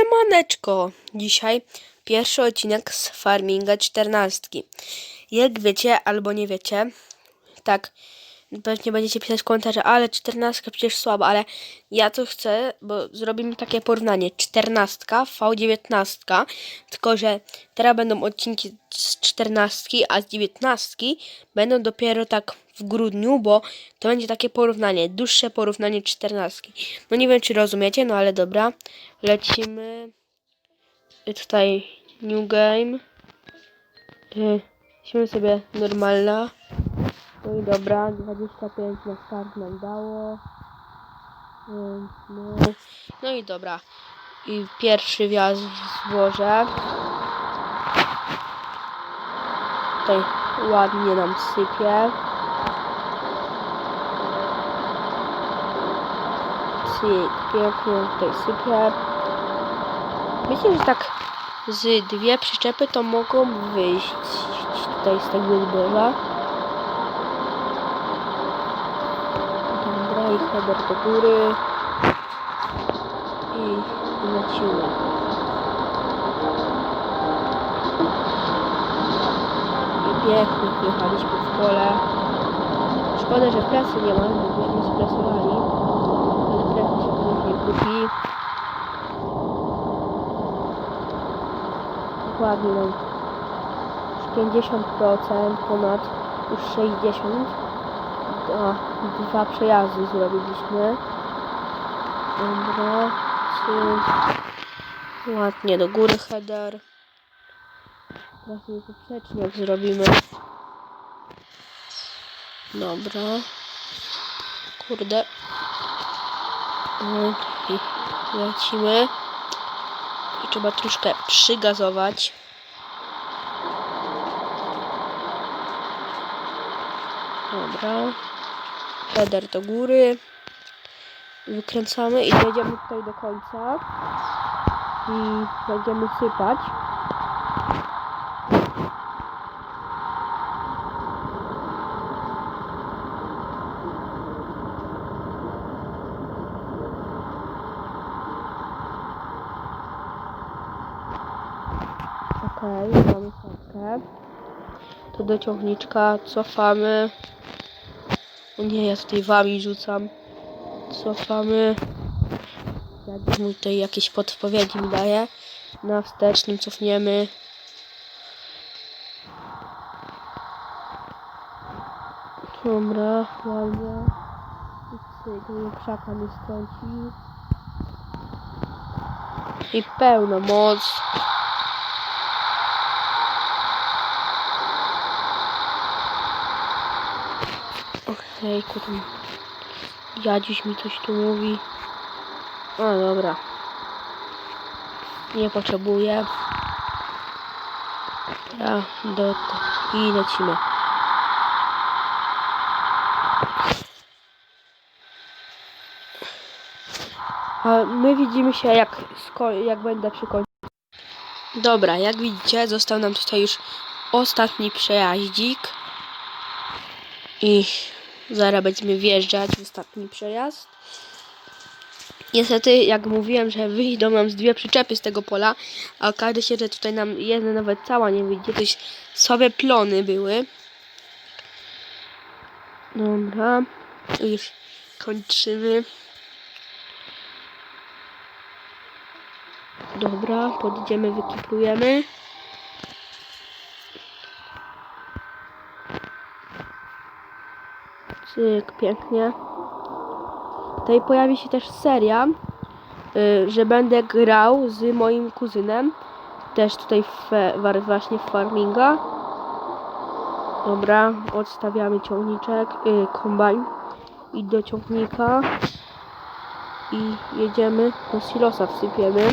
Siemaneczko! Dzisiaj pierwszy odcinek z Farminga 14. Jak wiecie albo nie wiecie, tak, pewnie będziecie pisać komentarze, ale 14 przecież słabo, ale ja to chcę, bo zrobimy takie porównanie. 14, V19, tylko że teraz będą odcinki z 14, a z 19 będą dopiero tak w grudniu, bo to będzie takie porównanie, dłuższe porównanie 14. No nie wiem, czy rozumiecie, no ale dobra. Lecimy. I tutaj new game. Yy, sobie normalna. No i dobra, 25 na start nam dało. No, no i dobra. I pierwszy wjazd w złoże. Tutaj ładnie nam sypie. Cyk, pięknie tutaj sypie. Myślę, że tak z dwie przyczepy to mogą wyjść tutaj z tego zboża. Dobra, i header do góry. I, lecimy. I pięknie wjechaliśmy w pole. Szkoda, że presy nie ma, bo byśmy spresowali. Ale presy się później kupi. Dokładnie nam już 50% ponad już 60 a, dwa przejazdy zrobiliśmy dobra cyk. ładnie do góry header teraz sobie poprzecznik zrobimy dobra kurde i lecimy i trzeba troszkę przygazować. Dobra. Header do góry. Wykręcamy i dojdziemy tutaj do końca. I będziemy sypać. Okej, mamy setkę. To do ciągniczka cofamy. O nie, ja tutaj wami rzucam. Cofamy. Jak mu tutaj jakieś podpowiedzi mi daje. Na wstecznym cofniemy. Dobra, ładnie. Mnie krzaka mi strącił. I pełna moc. Ojejku, tam dziadziuś mi coś tu mówi. A, dobra. Nie potrzebuję. Ja do i lecimy. A my widzimy się jak, jak będę przy końcu. Dobra, jak widzicie, został nam tutaj już ostatni przejaździk. I zaraz będziemy wjeżdżać w ostatni przejazd. Niestety, jak mówiłem, że wyjdą nam z dwie przyczepy z tego pola, a okaże się, że tutaj nam jedna nawet cała nie wyjdzie. To słabe plony były. Dobra, już kończymy. Dobra, podjedziemy, wykiprujemy. Cyk, pięknie. Tutaj pojawi się też seria, y, że będę grał z moim kuzynem. Też tutaj w, właśnie w farminga. Dobra, odstawiamy ciągniczek, y, kombajn i do ciągnika. I jedziemy do silosa wsypiemy.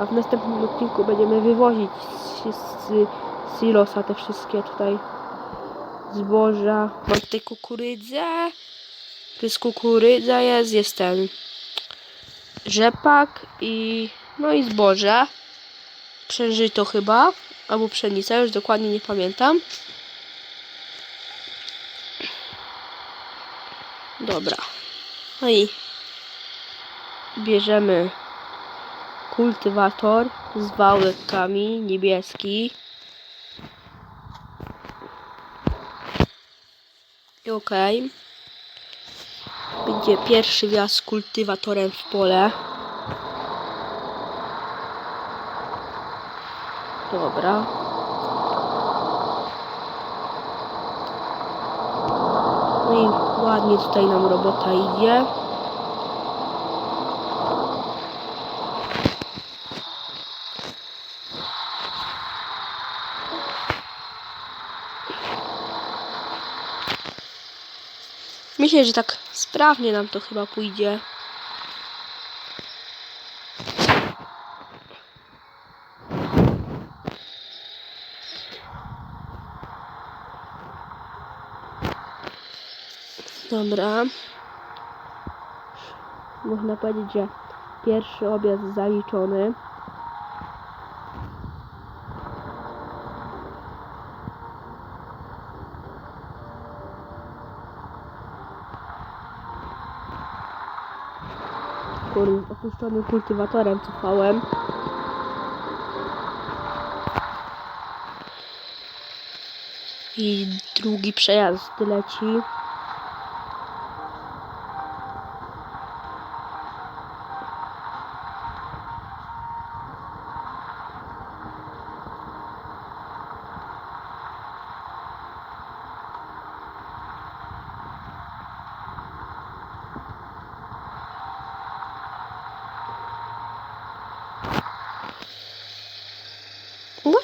A w następnym odcinku będziemy wywozić z, z, z silosa te wszystkie tutaj zboża. Mam tutaj kukurydzę. Tu jest kukurydza, jest, jest ten rzepak i no i zboże. Przeżyto chyba, albo pszenica, już dokładnie nie pamiętam. Dobra. No i bierzemy kultywator z wałekami niebieski. Okej. Będzie pierwszy wjazd z kultywatorem w pole. Dobra. No i ładnie tutaj nam robota idzie. Myślę, że tak sprawnie nam to chyba pójdzie. Dobra. Można powiedzieć, że pierwszy objazd zaliczony. Kurde, opuszczonym kultywatorem cofałem. I drugi przejazd leci.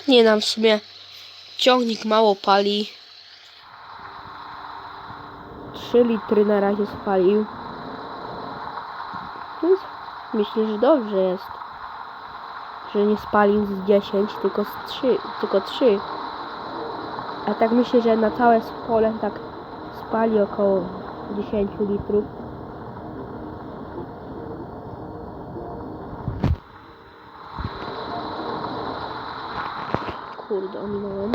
Ładnie nam w sumie ciągnik mało pali. 3 litry na razie spalił. Więc myślę, że dobrze jest. Że nie spalił z 10, tylko z 3, tylko 3. A tak myślę, że na całe pole tak spali około 10 litrów. Kurde, ominąłem.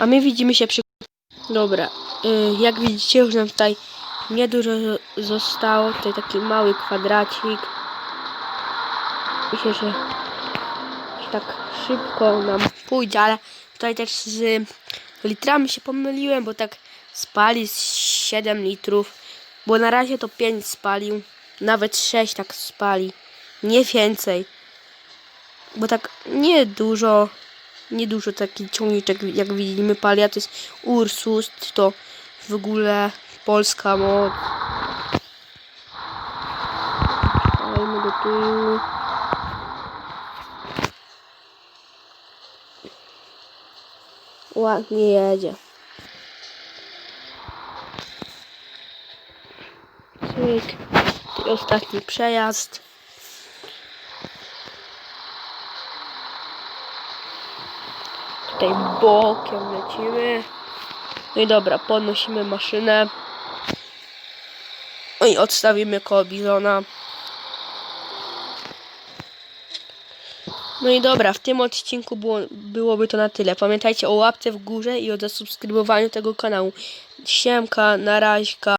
A my widzimy się przy... Dobra, y, jak widzicie już nam tutaj niedużo zostało. Tutaj taki mały kwadracik. Myślę, że tak szybko nam pójdzie, ale tutaj też z litrami się pomyliłem, bo tak spali z 7 litrów, bo na razie to 5 spalił, nawet 6 tak spali, nie więcej, bo tak nie dużo, nie dużo taki ciągniczek jak widzimy pali, a to jest Ursus, to w ogóle polska moc. Dajmy do tyłu. Ładnie jedzie. Cyk. I ostatni przejazd. Tutaj bokiem lecimy. No i dobra, podnosimy maszynę. No i odstawimy koło bizona. No i dobra, w tym odcinku było, byłoby to na tyle. Pamiętajcie o łapce w górze i o zasubskrybowaniu tego kanału. Siemka, na raźka.